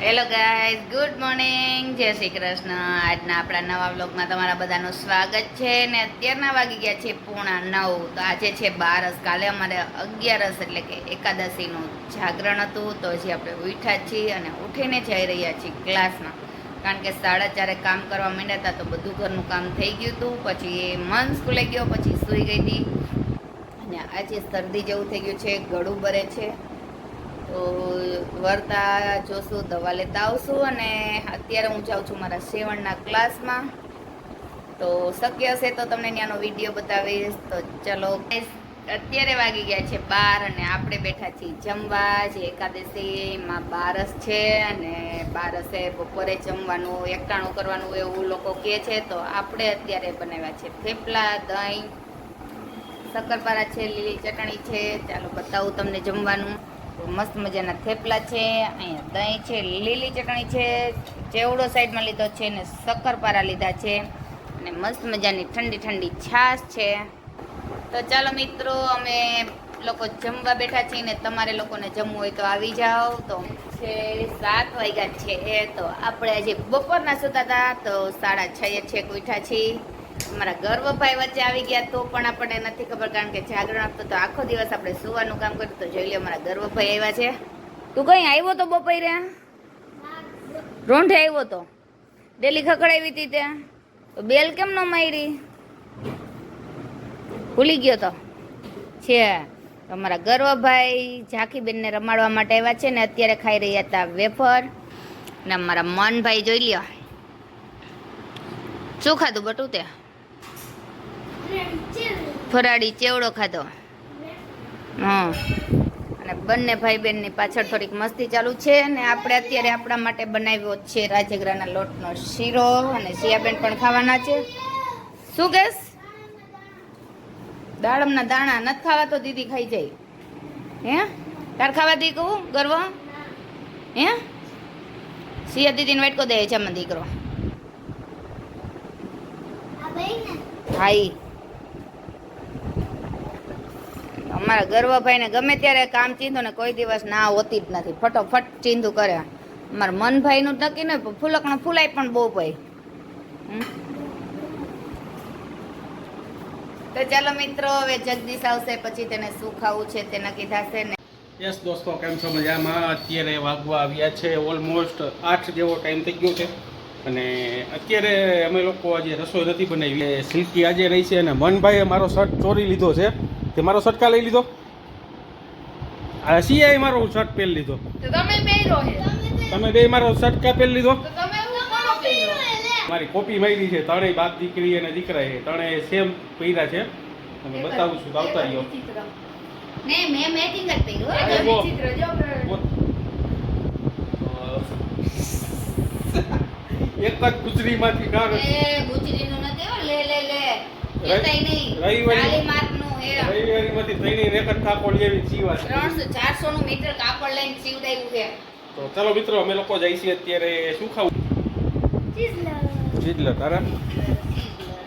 Hello guys good morning જય શ્રી કૃષ્ણ. આજના આપણા નવા બ્લોગમાં તમારા બધાનું સ્વાગત છે ને અત્યારના વાગી ગયા છે પૂણા નવ. તો આજે છે બારસ. કાલે અમારે અગિયારસ એટલે કે એકાદશીનું જાગરણ હતું. તો હજી આપણે ઉઠ્યા છીએ અને ઉઠીને જઈ રહ્યા છીએ ક્લાસમાં. કારણ કે સાડા ચારે કામ કરવા માંડ્યા હતા તો બધું ઘરનું કામ થઈ ગયું હતું. પછી મન સ્કૂલે ગયો, પછી સૂઈ ગઈ હતી. અને આજે શરદી જેવું થઈ ગયું છે, ગળું ભરે છે. તો વર્તા જોશું, દવા લેતા આવશું અને અત્યારે હું જાઉં છું મારા સેવણના ક્લાસમાં. તો શક્ય હશે તો તમને ત્યાંનો વીડિયો બતાવીશ. તો ચલો અત્યારે વાગી ગયા છે બાર અને આપણે બેઠા છીએ જમવા. જે એકાદશીમાં બારસ છે અને બારસે બપોરે જમવાનું, એકટાણું કરવાનું એવું લોકો કહે છે. તો આપણે અત્યારે બનાવ્યા છે થેપલા, દહીં, શક્કરપારા છે, લીલી ચટણી છે. ચાલો બતાવું તમને જમવાનું. મસ્ત મજાના થેપલા છે, અહીંયા દહીં છે, લીલી ચટણી છે, ચેવડો સાઈડમાં લીધો છે ને શક્કરપારા લીધા છે અને મસ્ત મજાની ઠંડી ઠંડી છાશ છે. તો ચાલો મિત્રો, અમે લોકો જમવા બેઠા છીએ ને તમારે લોકોને જમવું હોય તો આવી જાઓ. તો છે સાત વાગ્યા છે, તો આપણે આજે બપોરના સુતા હતા, તો સાડા છ છેક ઉઠ્યા છીએ. અમારા ગર્વભાઈ વચ્ચે આવી ગયા તો પણ આપણને નથી ખબર, કારણ કે જાગરણ આપતો તો આખો દિવસ આપણે સુવાનું કામ કર્યું તો જોઈ લે અમારા ગર્વભાઈ આવ્યા છે. તું કઈ આવ્યો તો બપોરે? રોંઢે આવ્યો તો? ડેલી ખકડાવી હતી ત્યાં? તો બેલ કેમ ન મારી? ભૂલી ગયો તો? છે. તો અમારા ગર્વભાઈ ઝાંખીબેનને રમાડવા માટે આવ્યા છે ને અત્યારે ખાઈ રહ્યા હતા વેફર. ને અમારા મનભાઈ જોઈ લ્યો. શું ખાધું બટું તે ફરાળી ચેવડો ખાધો. હા અને બંને ભાઈ બહેનની પાછળ થોડીક મસ્તી ચાલુ છે અને આપણે અત્યારે આપણા માટે બનાવ્યો છે રાજગરાના લોટનો શીરો અને સિયાબેન પણ ખાવાના છે. શું કેસ? દાડમના દાણા નથી ખાવા તો દીદી ખાઈ જાય. હે? તાર ખાવા દી કહું ગર્વ? હે? સિયા દીદીને વાટકો દે છે મને દીકરો ભાઈ અમારા ગર્વભાઈને ગમે ત્યારે કામ ચીંધો ને કોઈ દિવસ ના હોતી જ નથી. ફટોફટ ચીંધું કરે. અમારા મનભાઈનું જ નક્કી નહીં ફૂલકણું ફૂલાય પણ બહુ ભાઈ. તો ચાલો મિત્રો, હવે જગદીશ આવશે, પછી તેને શું ખાવું છે તે નક્કી થશે ને. યસ દોસ્તો, કેમ છો મજામાં? અત્યારે વાગવા આવ્યા છે ઓલમોસ્ટ આઠ જેવો ટાઈમ થઈ ગયો છે. અને અત્યારે અમે લોકો આજે રસોઈ નથી બનાવી. સિલ્કી આજે રહી છે અને મનભાઈએ મારો શર્ટ ચોરી લીધો છે. તે મારો સટકા લઈ લીધો? આ સિયાએ મારો શર્ટ પહેરી લીધો. તમે બે મારો સટકા પહેરી લીધો? તમે મારી કોપી મારી છે ત્રણેય બાપ દીકરી અને દીકરા છે ત્રણેય સેમ પહેર્યા છે. અને બતાવું છું આવતા રહ્યો ને એક જ એ રવિ- એતાય નહીં. રવિવારે- તો ચાલો મિત્રો અમે લોકો છીએ અત્યારે શું ખાવું? જીત તારા?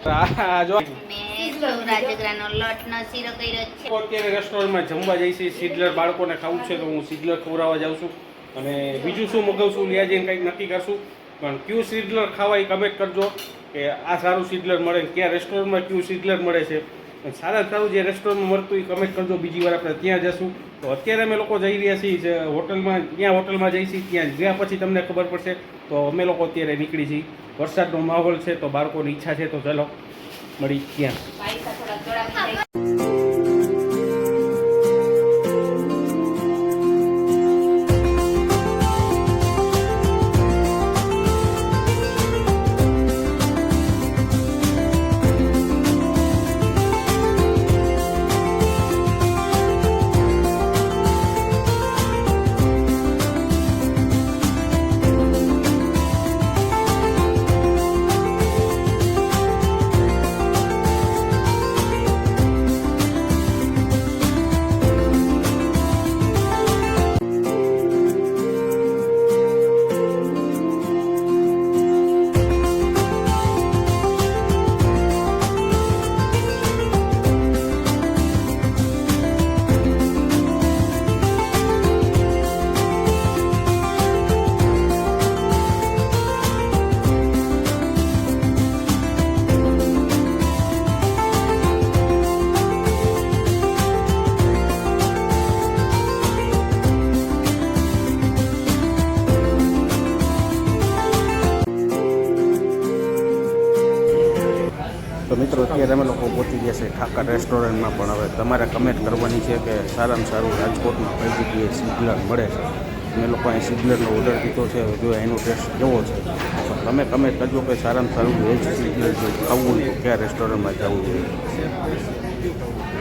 આ જો. મેં રાજગરાનો લોટનો શીરો કર્યો છે. અત્યારે રેસ્ટોરન્ટમાં જમવા જઈએ છીએ. સિડલર બાળકોને ખાવું છે તો હું સિડલર ખવડાવવા જાઉં છું. અને બીજું શું મગાવશું લ્યા જઈને કંઈક નક્કી કરશું. પણ ક્યુ સિડલર ખાવા એ કમેન્ટ કરજો કે આ સારું સિડલર મળે ક્યાં રેસ્ટોરન્ટમાં ક્યુ સિડલર મળે છે. સારા સારું જે રેસ્ટોરન્ટમાં મળતું એ કમેન્ટ કરજો. બીજી વાર આપણે ત્યાં જશું. તો અત્યારે અમે લોકો જઈ રહ્યા છીએ હોટલમાં, ત્યાં હોટલમાં જઈ છીએ, ત્યાં જ્યાં પછી તમને ખબર પડશે તો અમે લોકો અત્યારે નીકળી છીએ. વરસાદનો માહોલ છે તો બાળકોની ઈચ્છા છે તો ચલો, મળી ત્યાં. જાય અત્યારે અમે લોકો પહોંચી ગયા છે ઠાકર રેસ્ટોરન્ટમાં પણ. હવે તમારે કમેન્ટ કરવાની છે કે સારામાં સારું રાજકોટમાં કઈ જગ્યાએ સિગ્નલ મળે છે? અમે લોકો અહીં સિગ્નલનો ઓર્ડર દીધો છે જો એનો ટેસ્ટ કેવો છે. તો તમે કમેન્ટ કરજો કે સારામાં સારું વેજ સિગ્નલ જો ખાવું હોય તો કયા રેસ્ટોરન્ટમાં જવું જોઈએ કેવું ખાવું એને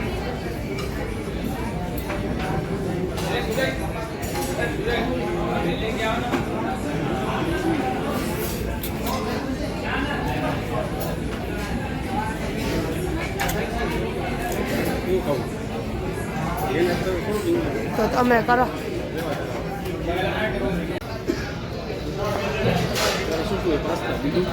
તો થોડું તો તમે કરો. બીજું